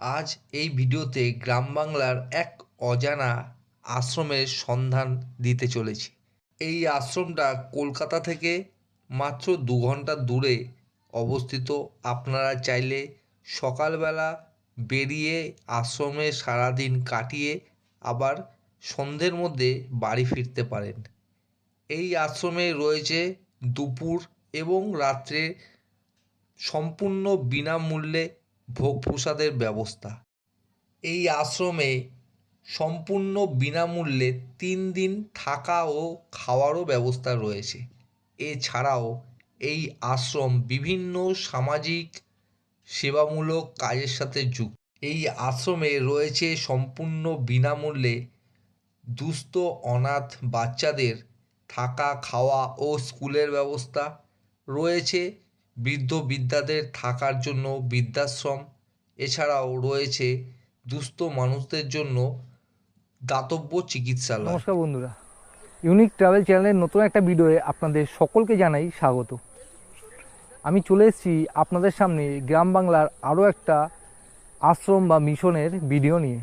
আজ এই ভিডিওতে গ্রাম বাংলার এক অজানা আশ্রমের সন্ধান দিতে চলেছি। এই আশ্রমটা কলকাতা থেকে মাত্র দু ঘণ্টা দূরে অবস্থিত। আপনারা চাইলে সকালবেলা বেরিয়ে আশ্রমে সারাদিন কাটিয়ে আবার সন্ধ্যের মধ্যে বাড়ি ফিরতে পারেন। এই আশ্রমে রয়েছে দুপুর এবং রাত্রে সম্পূর্ণ বিনামূল্যে ভোগ প্রসাদের ব্যবস্থা। এই আশ্রমে সম্পূর্ণ বিনামূল্যে তিন দিন থাকা ও খাওয়ারও ব্যবস্থা রয়েছে। এছাড়াও এই আশ্রম বিভিন্ন সামাজিক সেবামূলক কাজের সাথে যুক্ত। এই আশ্রমে রয়েছে সম্পূর্ণ বিনামূল্যে দুস্থ, অনাথ বাচ্চাদের থাকা, খাওয়া ও স্কুলের ব্যবস্থা। রয়েছে বৃদ্ধ বৃদ্ধাদের থাকার জন্য বৃদ্ধাশ্রম। এছাড়াও রয়েছে দুস্থ মানুষদের জন্য দাতব্য চিকিৎসালয়। নমস্কার বন্ধুরা। ইউনিক ট্রাভেল চ্যানেলের নতুন একটা ভিডিওয়ে আপনাদের সকলকে জানাই স্বাগত। আমি চলে এসেছি আপনাদের সামনে গ্রাম বাংলার আরও একটা আশ্রম বা মিশনের ভিডিও নিয়ে।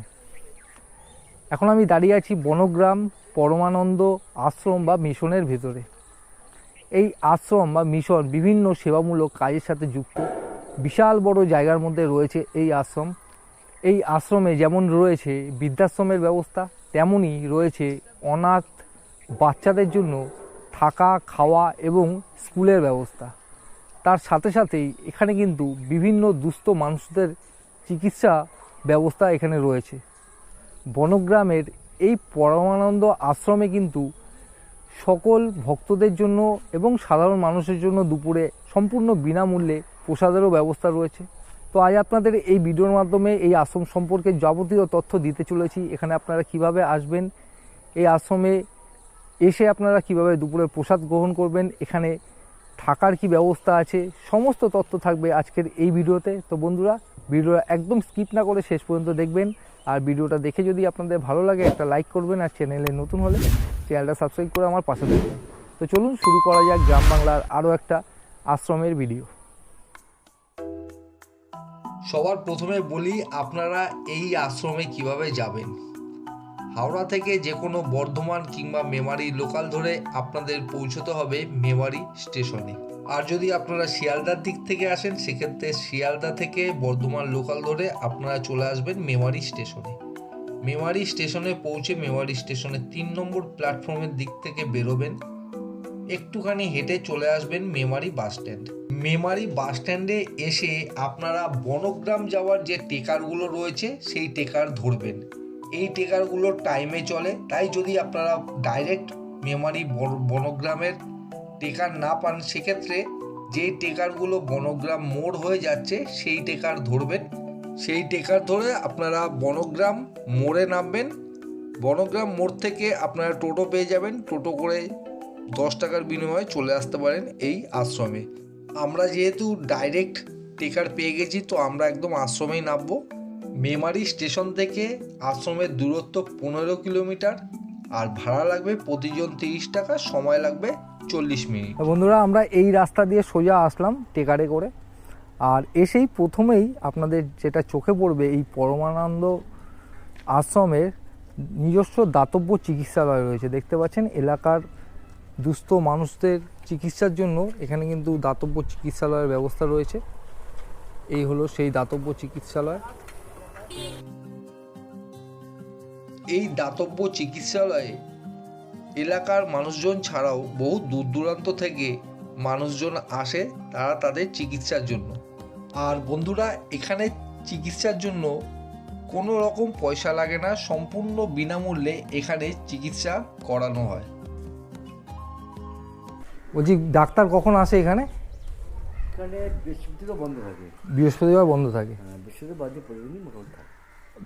এখন আমি দাঁড়িয়ে আছি বনগ্রাম পরমানন্দ আশ্রম বা মিশনের ভেতরে। এই আশ্রম বা মিশন বিভিন্ন সেবামূলক কাজের সাথে যুক্ত। বিশাল বড় জায়গার মধ্যে রয়েছে এই আশ্রম। এই আশ্রমে যেমন রয়েছে বৃদ্ধাশ্রমের ব্যবস্থা, তেমনই রয়েছে অনাথ বাচ্চাদের জন্য থাকা, খাওয়া এবং স্কুলের ব্যবস্থা। তার সাথে সাথেই এখানে কিন্তু বিভিন্ন দুস্থ মানুষদের চিকিৎসা ব্যবস্থা এখানে রয়েছে। বনগ্রামের এই পরমানন্দ আশ্রমে কিন্তু সকল ভক্তদের জন্য এবং সাধারণ মানুষের জন্য দুপুরে সম্পূর্ণ বিনামূল্যে প্রসাদেরও ব্যবস্থা রয়েছে। তো আজ আপনাদের এই ভিডিওর মাধ্যমে এই আশ্রম সম্পর্কে যাবতীয় তথ্য দিতে চলেছি। এখানে আপনারা কীভাবে আসবেন, এই আশ্রমে এসে আপনারা কীভাবে দুপুরে প্রসাদ গ্রহণ করবেন, এখানে থাকার কি ব্যবস্থা আছে, সমস্ত তথ্য থাকবে আজকের এই ভিডিওতে। তো বন্ধুরা, ভিডিওটা একদম স্কিপ না করে শেষ পর্যন্ত দেখবেন। আর ভিডিওটা দেখে যদি আপনাদের ভালো লাগে, একটা লাইক করবেন আর চ্যানেলে নতুন হলে চ্যানেলটা সাবস্ক্রাইব করে আমার পাশে থাকবেন। তো চলুন শুরু করা যাক গ্রাম বাংলার আরও একটা আশ্রমের ভিডিও সবার প্রথমে বলি, আপনারা এই আশ্রমে কীভাবে যাবেন? হাওড়া থেকে যে কোনো বর্ধমান কিংবা মেমারি লোকাল ধরে আপনাদের পৌঁছতে হবে মেমারি স্টেশনে। আর যদি আপনারা শিয়ালদার দিক থেকে আসেন, সেক্ষেত্রে শিয়ালদা থেকে বর্ধমান লোকাল ধরে আপনারা চলে আসবেন মেমারি স্টেশনে। মেমারি স্টেশনে পৌঁছে মেমারি স্টেশনের তিন নম্বর প্ল্যাটফর্মের দিক থেকে বেরোবেন। একটুখানি হেঁটে চলে আসবেন Memari bus stand Memari bus স্ট্যান্ডে এসে আপনারা বনগ্রাম যাওয়ার যে টেকারগুলো রয়েছে, সেই টেকার ধরবেন। এই টেকারগুলো টাইমে চলে। তাই যদি আপনারা ডাইরেক্ট মেমারি বন- বনগ্রামের টেকার না পান, সেক্ষেত্রে যেই টেকারগুলো বনগ্রাম মোড় হয়ে যাচ্ছে, সেই টেকার ধরবেন। সেই টেকার ধরে আপনারা বনগ্রাম মোড়ে নামবেন। বনগ্রাম মোড় থেকে আপনারা টোটো পেয়ে যাবেন। টোটো করে দশ টাকার বিনিময়ে চলে আসতে পারেন এই আশ্রমে। আমরা যেহেতু ডাইরেক্ট টেকার পেয়ে গেছি, তো আমরা একদম আশ্রমেই নামবো। মেমারি স্টেশন থেকে আশ্রমের দূরত্ব পনেরো কিলোমিটার। আর ভাড়া লাগবে প্রতিজন তিরিশ টাকা, সময় লাগবে চল্লিশ মিনিট। বন্ধুরা আমরা এই রাস্তা দিয়ে সোজা আসলাম টেকারে করে। আর এসেই প্রথমেই আপনাদের যেটা চোখে পড়বে এই পরমানন্দ আশ্রমের নিজস্ব দাতব্য চিকিৎসালয় রয়েছে। দেখতে পাচ্ছেন এলাকার দুস্থ মানুষদের চিকিৎসার জন্য এখানে কিন্তু দাতব্য চিকিৎসালয়ের ব্যবস্থা রয়েছে। এই হলো সেই দাতব্য চিকিৎসালয়। এই দাতব্য চিকিৎসালয়ে এলাকার মানুষজন ছাড়াও বহু দূর দূরান্ত থেকে মানুষজন আসে তারা তাদের চিকিৎসার জন্য। আর বন্ধুরা এখানে চিকিৎসার জন্য কোনো রকম পয়সা লাগে না সম্পূর্ণ বিনামূল্যে এখানে চিকিৎসা করানো হয়। বলছি ডাক্তার কখন আসে এখানে? এখানে বৃহস্পতিবার বন্ধ থাকে। বৃহস্পতিবার বন্ধ থাকে। হ্যাঁ বৃহস্পতিবার বাদে প্রতিদিনই মোটামুটি থাকে।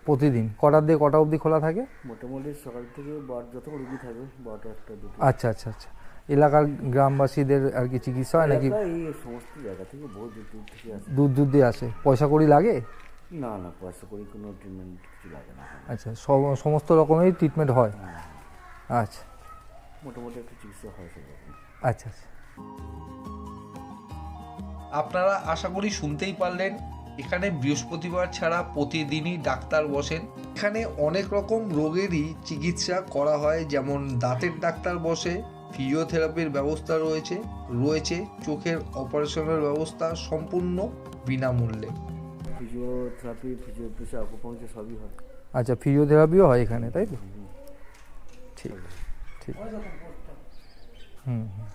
প্রতিদিন? কটার দিয়ে কটা অবধি খোলা থাকে? মোটামুটি সকাল থেকে যত রুগী থাকে বারোটা একটা দুটো। আচ্ছা আচ্ছা আচ্ছা। এলাকার গ্রামবাসীদের আর কি চিকিৎসা হয় নাকি? সমস্ত জায়গা থেকে বহু দূর দূর থেকে আসে। দূর দূর দিয়ে আসে। পয়সা কড়ি লাগে? না না পয়সা করি কোনো ট্রিটমেন্ট কিছু লাগে না। আচ্ছা সব সমস্ত রকমেরই ট্রিটমেন্ট হয়? হ্যাঁ আচ্ছা। মোটামুটি একটা চিকিৎসা হয় সব রকম। আচ্ছা আচ্ছা। আপনারা আশা করি শুনতেই পারলেন এখানে বৃহস্পতিবার ছাড়া প্রতিদিনই ডাক্তার বসেন। এখানে অনেক রকম রোগেরই চিকিৎসা করা হয় যেমন দাঁতের ডাক্তার বসে ফিজিওথেরাপির ব্যবস্থা রয়েছে রয়েছে চোখের অপারেশনের ব্যবস্থা সম্পূর্ণ বিনামূল্যে। ফিজিওথেরাপি ফিজিওথেরাপি সবই হয়। আচ্ছা ফিজিওথেরাপিও হয় এখানে তাই তো? ঠিক ঠিক। হুম হুম।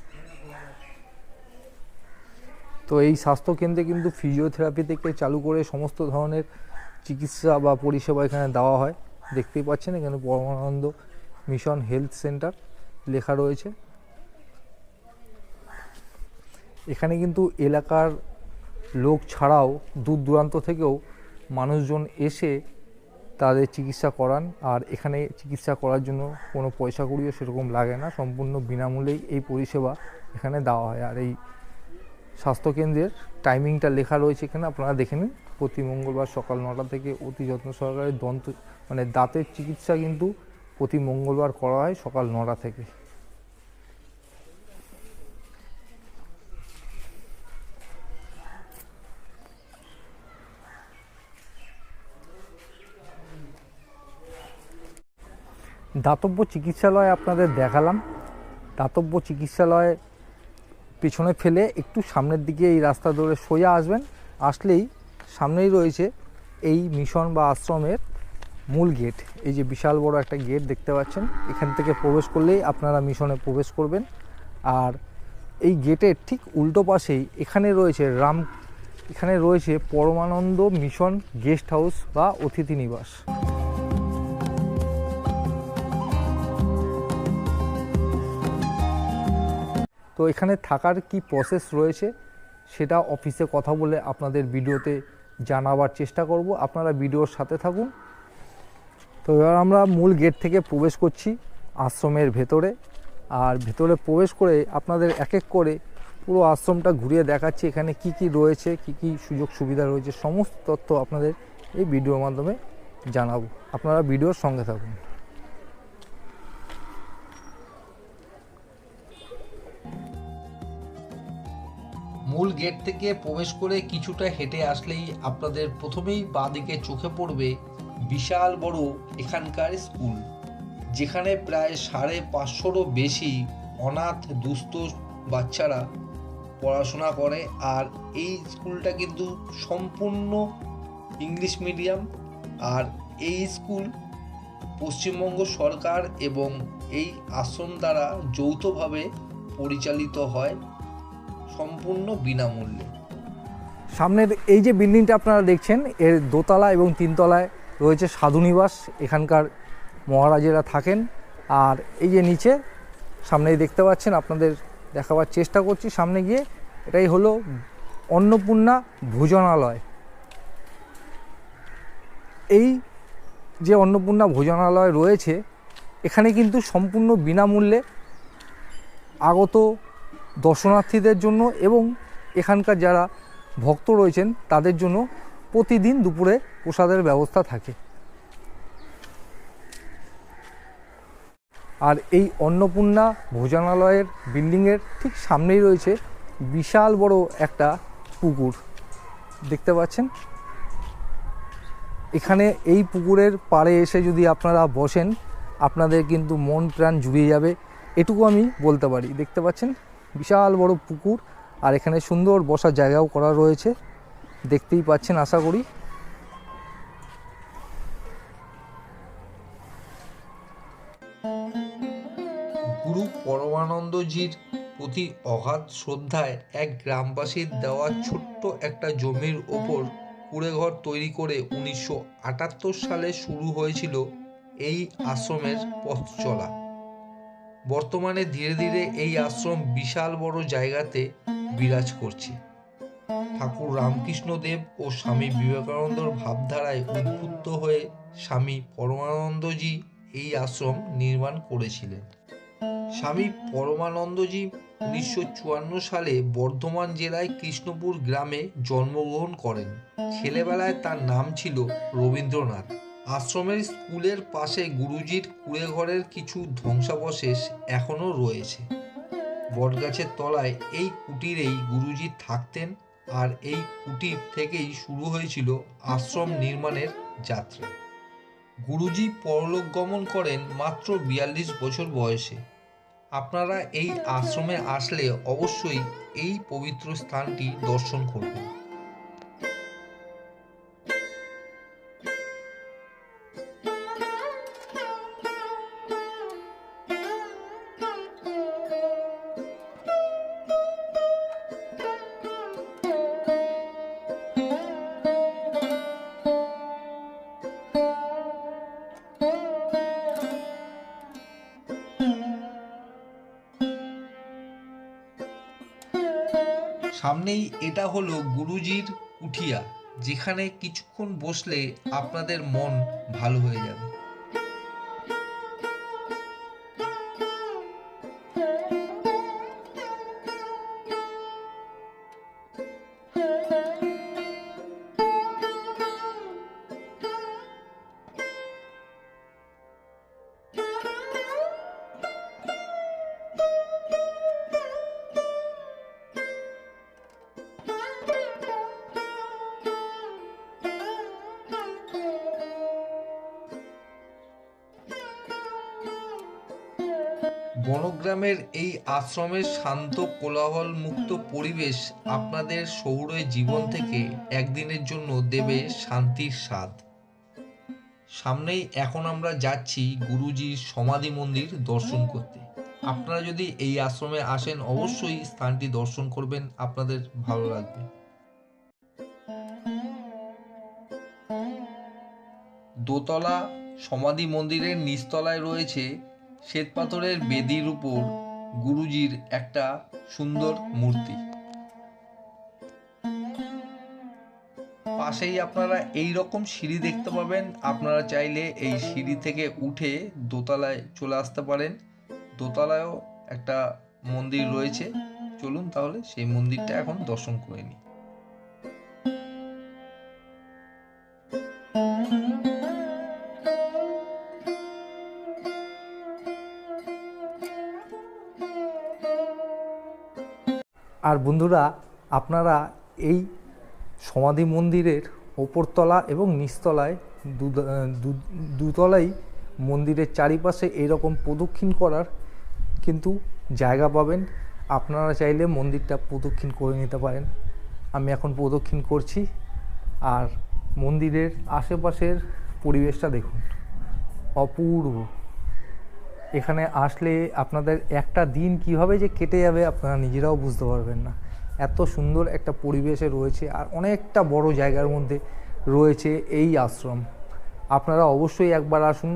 তো এই স্বাস্থ্যকেন্দ্রে কিন্তু ফিজিওথেরাপি থেকে চালু করে সমস্ত ধরনের চিকিৎসা বা পরিষেবা এখানে দেওয়া হয়। দেখতেই পাচ্ছেন, এখানে পরমানন্দ মিশন হেলথ সেন্টার লেখা রয়েছে। এখানে কিন্তু এলাকার লোক ছাড়াও দূর দূরান্ত থেকেও মানুষজন এসে তাদের চিকিৎসা করান। আর এখানে চিকিৎসা করার জন্য কোনো পয়সা কড়িও সেরকম লাগে না। সম্পূর্ণ বিনামূল্যেই এই পরিষেবা এখানে দেওয়া হয়। আর এই স্বাস্থ্যকেন্দ্রের টাইমিংটা লেখা রয়েছে এখানে, আপনারা দেখে নিন। প্রতি মঙ্গলবার সকাল নটা থেকে অতি যত্ন সহকারে দন্ত মানে দাঁতের চিকিৎসা কিন্তু প্রতি মঙ্গলবার করা হয় সকাল নটা থেকে। দাতব্য চিকিৎসালয় আপনাদের দেখালাম। দাতব্য চিকিৎসালয় পিছনে ফেলে একটু সামনের দিকে এই রাস্তা ধরে সোজা আসবেন, আসলেই সামনেই রয়েছে এই মিশন বা আশ্রমের মূল গেট। এই যে বিশাল বড় একটা গেট দেখতে পাচ্ছেন, এখান থেকে প্রবেশ করলেই আপনারা মিশনে প্রবেশ করবেন। আর এই গেটের ঠিক উল্টো পাশেই এখানে রয়েছে রাম, এখানে রয়েছে পরমানন্দ মিশন গেস্ট হাউস বা অতিথি নিবাস। তো এখানে থাকার কি প্রসেস রয়েছে, সেটা অফিসে কথা বলে আপনাদের ভিডিওতে জানাবার চেষ্টা করব। আপনারা ভিডিওর সাথে থাকুন। তো এবার আমরা মূল গেট থেকে প্রবেশ করছি আশ্রমের ভেতরে। আর ভেতরে প্রবেশ করে আপনাদের এক এক করে পুরো আশ্রমটা ঘুরিয়ে দেখাচ্ছি। এখানে কি কি রয়েছে, কি কি সুযোগ সুবিধা রয়েছে, সমস্ত তথ্য আপনাদের এই ভিডিওর মাধ্যমে জানাব। আপনারা ভিডিওর সঙ্গে থাকুন। মূল গেট থেকে প্রবেশ করে কিছুটা হেঁটে আসলেই আপনাদের প্রথমেই বাঁদিকে চোখে পড়বে বিশাল বড় এখানকার স্কুল যেখানে প্রায় সাড়ে পাঁচশোরও বেশি অনাথ, দুস্থ বাচ্চারা পড়াশোনা করে। আর এই স্কুলটা কিন্তু সম্পূর্ণ ইংলিশ মিডিয়াম আর এই স্কুল পশ্চিমবঙ্গ সরকার এবং এই আশ্রম দ্বারা যৌথভাবে পরিচালিত হয়। সম্পূর্ণ বিনামূল্যে। সামনের এই যে বিল্ডিংটা আপনারা দেখছেন, এর দোতলা এবং তিনতলায় রয়েছে সাধুনিবাস এখানকার মহারাজেরা থাকেন। আর এই যে নিচে, সামনেই দেখতে পাচ্ছেন, আপনাদের দেখাবার চেষ্টা করছি, সামনে গিয়ে এটাই হলো অন্নপূর্ণা ভোজনালয়। এই যে অন্নপূর্ণা ভোজনালয় রয়েছে, এখানে কিন্তু সম্পূর্ণ বিনামূল্যে আগত দর্শনার্থীদের জন্য এবং এখানকার যারা ভক্ত রয়েছেন, তাদের জন্য প্রতিদিন দুপুরে প্রসাদের ব্যবস্থা থাকে। আর এই অন্নপূর্ণা ভোজনালয়ের বিল্ডিংয়ের ঠিক সামনেই রয়েছে বিশাল বড় একটা পুকুর। দেখতে পাচ্ছেন? এখানে এই পুকুরের পাড়ে এসে যদি আপনারা বসেন, আপনাদের কিন্তু মন প্রাণ জুড়িয়ে যাবে। এটুকু আমি বলতে পারি। দেখতে পাচ্ছেন? বিশাল বড় পুকুর আর এখানে সুন্দর বসার জায়গাও করা রয়েছে। দেখতেই পাচ্ছেন, আশা করি। গুরু পরমানন্দজির প্রতি অগাধ শ্রদ্ধায় এক গ্রামবাসীর দেওয়া ছোট্ট একটা জমির ওপর কুড়েঘর তৈরি করে উনিশশো আটাত্তর সালে শুরু হয়েছিল এই আশ্রমের পথ চলা। বর্তমানে ধীরে ধীরে এই আশ্রম বিশাল বড় জায়গাতে বিরাজ করছে। ঠাকুর রামকৃষ্ণদেব ও স্বামী বিবেকানন্দর ভাবধারায় উদ্বুদ্ধ হয়ে স্বামী পরমানন্দজি এই আশ্রম নির্মাণ করেছিলেন। স্বামী পরমানন্দজি উনিশশো চুয়ান্ন সালে বর্ধমান জেলায় কৃষ্ণপুর গ্রামে জন্মগ্রহণ করেন। ছেলেবেলায় তার নাম ছিল রবীন্দ্রনাথ। আশ্রমের স্কুলের পাশে গুরুজির কুড়েঘরের কিছু ধ্বংসাবশেষ এখনও রয়েছে। বটগাছের তলায় এই কুটিরেই গুরুজি থাকতেন আর এই কুটির থেকেই শুরু হয়েছিল আশ্রম নির্মাণের যাত্রা। গুরুজি পরলোক গমন করেন মাত্র বিয়াল্লিশ বছর বয়সে। আপনারা এই আশ্রমে আসলে অবশ্যই এই পবিত্র স্থানটি দর্শন করবেন। এটা হলো গুরুজির কুঠিয়া যেখানে কিছুক্ষণ বসলে আপনাদের মন ভালো হয়ে যাবে। বনগ্রামের এই আশ্রমের শান্ত কোলাহল মুক্ত পরিবেশ আপনাদের শহুরে জীবন থেকে একদিনের জন্য দেবে শান্তির স্বাদ। সামনেই এখন আমরা যাচ্ছি গুরুজির সমাধি মন্দির দর্শন করতে। আপনারা যদি এই আশ্রমে আসেন, অবশ্যই স্থানটি দর্শন করবেন, আপনাদের ভালো লাগবে। দোতলা সমাধি মন্দিরের নিচতলায় রয়েছে শ্বেতপাথরের বেদির উপর গুরুজির একটা সুন্দর মূর্তি। পাশেই আপনারা এই রকম সিঁড়ি দেখতে পাবেন। আপনারা চাইলে এই সিঁড়ি থেকে উঠে দোতলায় চলে আসতে পারেন। দোতলায়ও একটা মন্দির রয়েছে। চলুন তাহলে সেই মন্দিরটা এখন দর্শন করে নিই। বন্ধুরা, আপনারা এই সমাধি মন্দিরের ওপরতলা এবং নিচতলায় দুতলাই মন্দিরের চারিপাশে এরকম প্রদক্ষিণ করার কিন্তু জায়গা পাবেন। আপনারা চাইলে মন্দিরটা প্রদক্ষিণ করে নিতে পারেন। আমি এখন প্রদক্ষিণ করছি। আর মন্দিরের আশেপাশের পরিবেশটা দেখুন। অপূর্ব। এখানে আসলে আপনাদের একটা দিন কীভাবে যে কেটে যাবে আপনারা নিজেরাও বুঝতে পারবেন না। এত সুন্দর একটা পরিবেশে রয়েছে আর অনেকটা বড় জায়গার মধ্যে রয়েছে এই আশ্রম। আপনারা অবশ্যই একবার আসুন,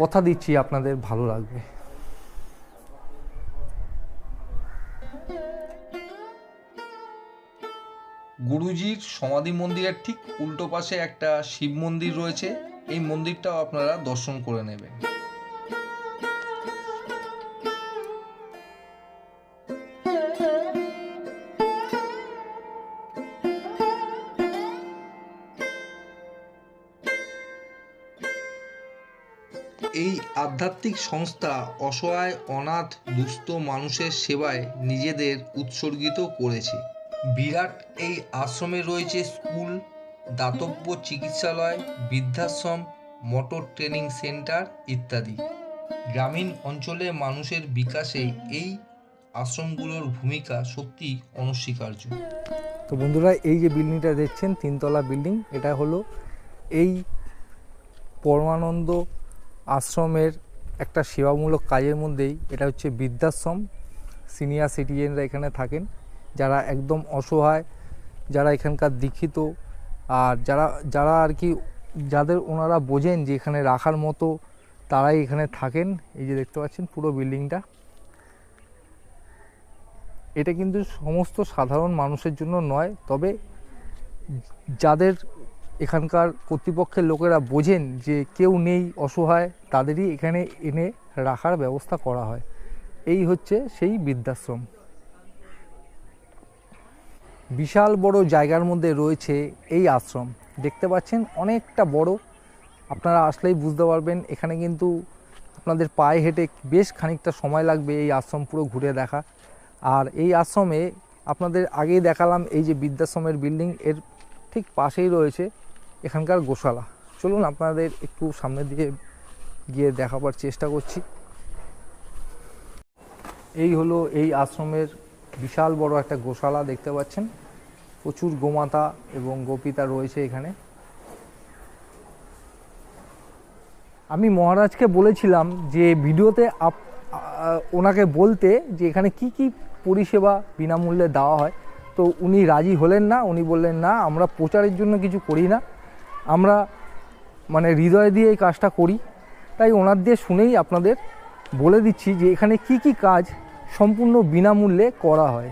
কথা দিচ্ছি আপনাদের ভালো লাগবে। গুরুজির সমাধি মন্দিরের ঠিক উল্টো পাশে একটা শিব মন্দির রয়েছে। এই মন্দিরটাও আপনারা দর্শন করে নেবেন। আধ্যাত্মিক সংস্থা অসহায়, অনাথ, দুস্থ মানুষের সেবায় নিজেদের উৎসর্গিত করেছে। বিরাট এই আশ্রমে রয়েছে স্কুল, দাতব্য চিকিৎসালয়, বৃদ্ধাশ্রম, মোটর ট্রেনিং সেন্টার ইত্যাদি। গ্রামীণ অঞ্চলে মানুষের বিকাশে এই আশ্রমগুলোর ভূমিকা সত্যি অনস্বীকার্য। তো বন্ধুরা, এই যে বিল্ডিংটা দেখছেন, তিনতলা বিল্ডিং, এটা হলো এই পরমানন্দ আশ্রমের একটা সেবামূলক কাজের মধ্যেই এটা হচ্ছে বৃদ্ধাশ্রম সিনিয়র সিটিজেনরা এখানে থাকেন, যারা একদম অসহায়, যারা এখানকার দীক্ষিত, আর যারা যারা আর কি যাদের ওনারা বোঝেন যে এখানে রাখার মতো তারাই এখানে থাকেন। এই যে দেখতে পাচ্ছেন পুরো বিল্ডিংটা। এটা কিন্তু সমস্ত সাধারণ মানুষের জন্য নয়, তবে যাদের এখানকার কর্তৃপক্ষের লোকেরা বোঝেন যে কেউ নেই, অসহায়, তাদেরই এখানে এনে রাখার ব্যবস্থা করা হয়। এই হচ্ছে সেই বৃদ্ধাশ্রম। বিশাল বড় জায়গার মধ্যে রয়েছে এই আশ্রম। দেখতে পাচ্ছেন অনেকটা বড়। আপনারা আসলেই বুঝতে পারবেন, এখানে কিন্তু আপনাদের পায়ে হেঁটে বেশ খানিকটা সময় লাগবে এই আশ্রম পুরো ঘুরে দেখা। আর এই আশ্রমে আপনাদের আগেই দেখালাম এই যে বৃদ্ধাশ্রমের বিল্ডিং, এর ঠিক পাশেই রয়েছে এখানকার গোশালা। চলুন আপনাদের একটু সামনের দিকে গিয়ে দেখাবার চেষ্টা করছি। এই হলো এই আশ্রমের বিশাল বড় একটা গোশালা দেখতে পাচ্ছেন। প্রচুর গোমাতা এবং গোপিতা রয়েছে এখানে। আমি মহারাজকে বলেছিলাম যে ভিডিওতে আপ ওনাকে বলতে যে এখানে কি কি পরিষেবা বিনামূল্যে দেওয়া হয়। তো উনি রাজি হলেন না। উনি বললেন, না, আমরা প্রচারের জন্য কিছু করি না। আমরা মানে হৃদয় দিয়ে এই কাজটা করি। তাই ওনার দিয়ে শুনেই আপনাদের বলে দিচ্ছি যে এখানে কি কি কাজ সম্পূর্ণ বিনামূল্যে করা হয়।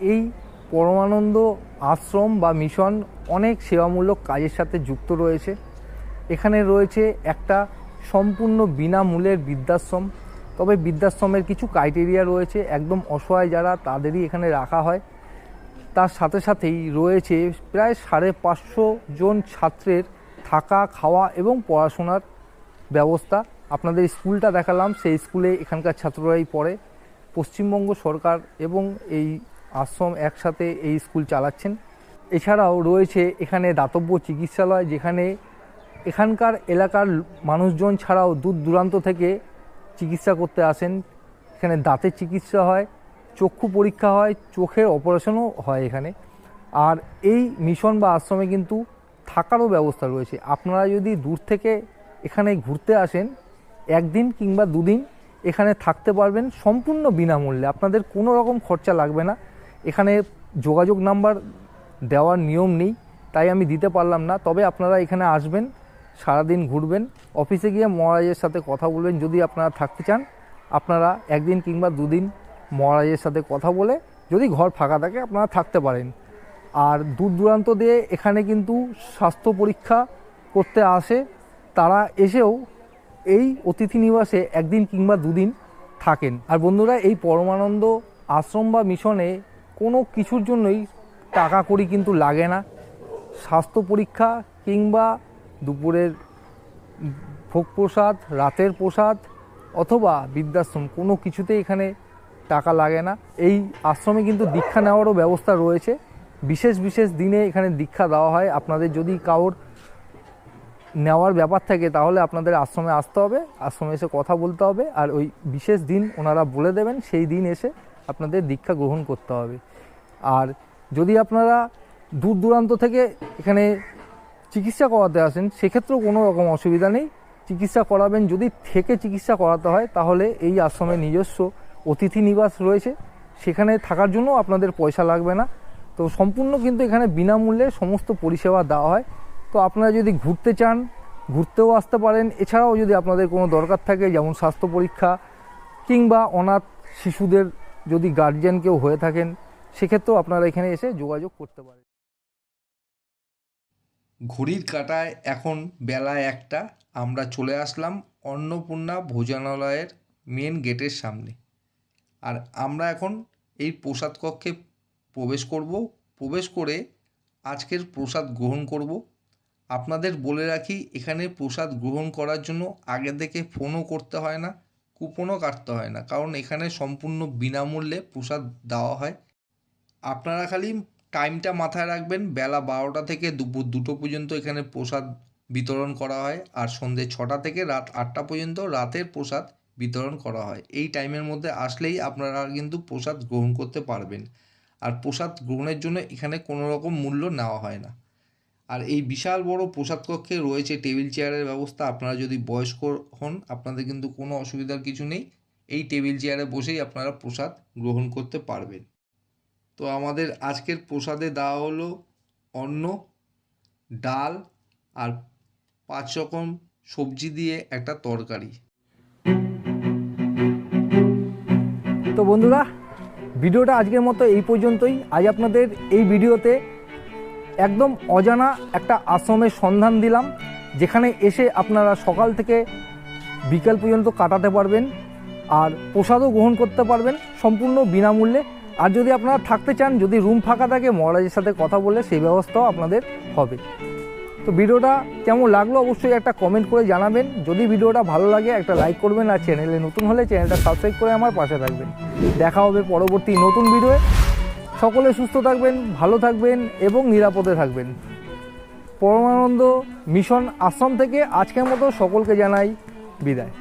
এই পরমানন্দ আশ্রম বা মিশন অনেক সেবামূলক কাজের সাথে যুক্ত রয়েছে। এখানে রয়েছে একটা সম্পূর্ণ বিনামূল্যের বৃদ্ধাশ্রম। তবে বৃদ্ধাশ্রমের কিছু ক্রাইটেরিয়া রয়েছে। একদম অসহায় যারা তাদেরই এখানে রাখা হয়। তার সাথে সাথেই রয়েছে প্রায় সাড়ে পাঁচশো জন ছাত্রের থাকা, খাওয়া এবং পড়াশোনার ব্যবস্থা। আপনাদের স্কুলটা দেখালাম, সেই স্কুলে এখানকার ছাত্ররাই পড়ে। পশ্চিমবঙ্গ সরকার এবং এই আশ্রম একসাথে এই স্কুল চালাচ্ছেন। এছাড়াও রয়েছে এখানে দাতব্য চিকিৎসালয়, যেখানে এখানকার এলাকার মানুষজন ছাড়াও দূর দূরান্ত থেকে চিকিৎসা করতে আসেন। এখানে দাঁতের চিকিৎসা হয় চক্ষু পরীক্ষা হয়, চোখের অপারেশনও হয় এখানে। আর এই মিশন বা আশ্রমে কিন্তু থাকারও ব্যবস্থা রয়েছে। আপনারা যদি দূর থেকে এখানে ঘুরতে আসেন, একদিন কিংবা দুদিন এখানে থাকতে পারবেন সম্পূর্ণ বিনামূল্যে। আপনাদের কোনো রকম খরচা লাগবে না। এখানে যোগাযোগ নাম্বার দেওয়ার নিয়ম নেই, তাই আমি দিতে পারলাম না। তবে আপনারা এখানে আসবেন, সারাদিন ঘুরবেন। অফিসে গিয়ে মহারাজের সাথে কথা বলবেন। যদি আপনারা থাকতে চান, আপনারা একদিন কিংবা দুদিন মহারাজের সাথে কথা বলে যদি ঘর ফাঁকা থাকে আপনারা থাকতে পারেন। আর দূর দূরান্ত দিয়ে এখানে কিন্তু স্বাস্থ্য পরীক্ষা করতে আসে। তারা এসেও এই অতিথি নিবাসে একদিন কিংবা দুদিন থাকেন। আর বন্ধুরা, এই পরমানন্দ আশ্রম বা মিশনে কোনো কিছুর জন্যই টাকা করি কিন্তু লাগে না। স্বাস্থ্য পরীক্ষা কিংবা দুপুরের ভোগ প্রসাদ, রাতের প্রসাদ অথবা বৃদ্ধাশ্রম কোনো কিছুতে এখানে টাকা লাগে না। এই আশ্রমে কিন্তু দীক্ষা নেওয়ারও ব্যবস্থা রয়েছে। বিশেষ বিশেষ দিনে এখানে দীক্ষা দেওয়া হয়। আপনাদের যদি কারোর নেওয়ার ব্যাপার থাকে, তাহলে আপনাদের আশ্রমে আসতে হবে। আশ্রমে এসে কথা বলতে হবে। আর ওই বিশেষ দিন ওনারা বলে দেবেন, সেই দিন এসে আপনাদের দীক্ষা গ্রহণ করতে হবে। আর যদি আপনারা দূর দূরান্ত থেকে এখানে চিকিৎসা করাতে আসেন, সেক্ষেত্রেও কোনো রকম অসুবিধা নেই। চিকিৎসা করাবেন, যদি থেকে চিকিৎসা করাতে হয়, তাহলে এই আশ্রমে নিজস্ব অতিথি নিবাস রয়েছে। সেখানে থাকার জন্য আপনাদের পয়সা লাগবে না। তো সম্পূর্ণ কিন্তু এখানে বিনামূল্যে সমস্ত পরিষেবা দেওয়া হয়। তো আপনারা যদি ঘুরতে চান, ঘুরতেও আসতে পারেন। এছাড়াও যদি আপনাদের কোনো দরকার থাকে, যেমন স্বাস্থ্য পরীক্ষা কিংবা অনাথ শিশুদের যদি গার্জিয়ান কেউ হয়ে থাকেন, সেক্ষেত্রেও আপনারা এখানে এসে যোগাযোগ করতে পারেন। ঘড়ির কাটায় এখন বেলা একটা। আমরা চলে আসলাম অন্নপূর্ণা ভোজনালয়ের মেন গেটের সামনে। আর আমরা এখন এই প্রসাদ কক্ষে প্রবেশ করব। প্রবেশ করে আজকের প্রসাদ গ্রহণ করব। আপনাদের বলে রাখি, এখানে প্রসাদ গ্রহণ করার জন্য আগে থেকে ফোনও করতে হয় না, কুপনও কাটতে হয় না, কারণ এখানে সম্পূর্ণ বিনামূল্যে প্রসাদ দেওয়া হয়। আপনারা খালি টাইমটা মাথায় রাখবেন, বেলা বারোটা থেকে দুপুর দুটো পর্যন্ত এখানে প্রসাদ বিতরণ করা হয়, আর সন্ধ্যে ছটা থেকে রাত আটটা পর্যন্ত রাতের প্রসাদ বিতরণ করা হয়। এই টাইমের মধ্যে আসলেই আপনারা কিন্তু প্রসাদ গ্রহণ করতে পারবেন। আর প্রসাদ গ্রহণের জন্য এখানে কোনো রকম মূল্য নেওয়া হয় না। আর এই বিশাল বড় প্রসাদ কক্ষে রয়েছে টেবিল চেয়ারের ব্যবস্থা। আপনারা যদি বয়স্ক হন, আপনাদের কিন্তু কোনো অসুবিধার কিছু নেই। এই টেবিল চেয়ারে বসেই আপনারা প্রসাদ গ্রহণ করতে পারবেন। তো আমাদের আজকের প্রসাদে দেওয়া হলো অন্ন, ডাল আর পাঁচ রকম সবজি দিয়ে একটা তরকারি। তো বন্ধুরা, ভিডিওটা আজকের মতো এই পর্যন্তই। আজ আপনাদের এই ভিডিওতে একদম অজানা একটা আশ্রমের সন্ধান দিলাম, যেখানে এসে আপনারা সকাল থেকে বিকেল পর্যন্ত কাটাতে পারবেন আর প্রসাদও গ্রহণ করতে পারবেন সম্পূর্ণ বিনামূল্যে। আর যদি আপনারা থাকতে চান, যদি রুম ফাঁকা থাকে, মহারাজের সাথে কথা বললে সেই ব্যবস্থাও আপনাদের হবে। তো ভিডিওটা কেমন লাগল অবশ্যই একটা কমেন্ট করে জানাবেন। যদি ভিডিওটা ভালো লাগে, একটা লাইক করবেন আর চ্যানেলে নতুন হলে চ্যানেলটা সাবস্ক্রাইব করে আমার পাশে থাকবেন। দেখা হবে পরবর্তী নতুন ভিডিওয়ে সকলে সুস্থ থাকবেন, ভালো থাকবেন এবং নিরাপদে থাকবেন। পরমানন্দ মিশন আশ্রম থেকে আজকের মতো সকলকে জানাই বিদায়।